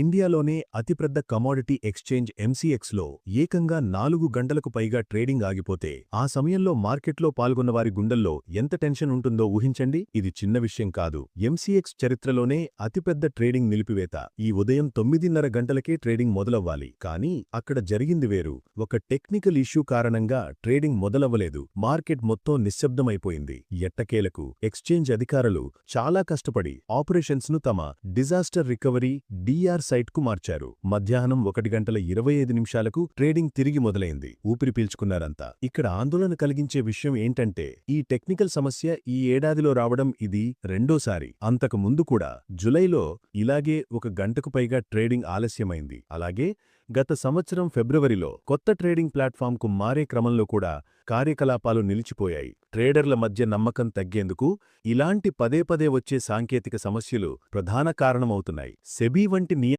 ఇండియాలోనే అతిపెద్ద commodity exchange ఎంసీఎక్స్లో ఏకంగా నాలుగు గంటలకు పైగా ట్రేడింగ్ ఆగిపోతే ఆ సమయంలో మార్కెట్లో పాల్గొన్నవారి గుండెల్లో ఎంత టెన్షన్ ఉంటుందో ఊహించండి. ఇది చిన్న విషయం కాదు. ఎంసీఎక్స్ చరిత్రలోనే అతిపెద్ద ట్రేడింగ్ నిలిపివేత. ఈ ఉదయం తొమ్మిదిన్నర గంటలకే ట్రేడింగ్ మొదలవ్వాలి. కానీ అక్కడ జరిగింది వేరు. ఒక టెక్నికల్ ఇష్యూ కారణంగా ట్రేడింగ్ మొదలవ్వలేదు. మార్కెట్ మొత్తం నిశ్శబ్దమైపోయింది. ఎట్టకేలకు ఎక్స్చేంజ్ అధికారులు చాలా కష్టపడి ఆపరేషన్స్ను తమ డిజాస్టర్ రికవరీ డిఆర్ సైట్కు మార్చారు. మధ్యాహ్నం ఒకటి గంటల ఇరవై ఐదు నిమిషాలకు ట్రేడింగ్ తిరిగి మొదలైంది. ఊపిరి పీల్చుకున్నారంతా. ఇక్కడ ఆందోళన కలిగించే విషయం ఏంటంటే ఈ టెక్నికల్ సమస్య ఈ ఏడాదిలో రావడం ఇది రెండోసారి. అంతకు ముందు కూడా జులైలో ఇలాగే ఒక గంటకు పైగా ట్రేడింగ్ ఆలస్యమైంది. అలాగే గత సంవత్సరం ఫిబ్రవరిలో కొత్త ట్రేడింగ్ ప్లాట్ఫామ్కు మారే క్రమంలో కూడా కార్యకలాపాలు నిలిచిపోయాయి. ట్రేడర్ల మధ్య నమ్మకం తగ్గేందుకు ఇలాంటి పదే పదే వచ్చే సాంకేతిక సమస్యలు ప్రధాన కారణమవుతున్నాయి. సెబీ వంటి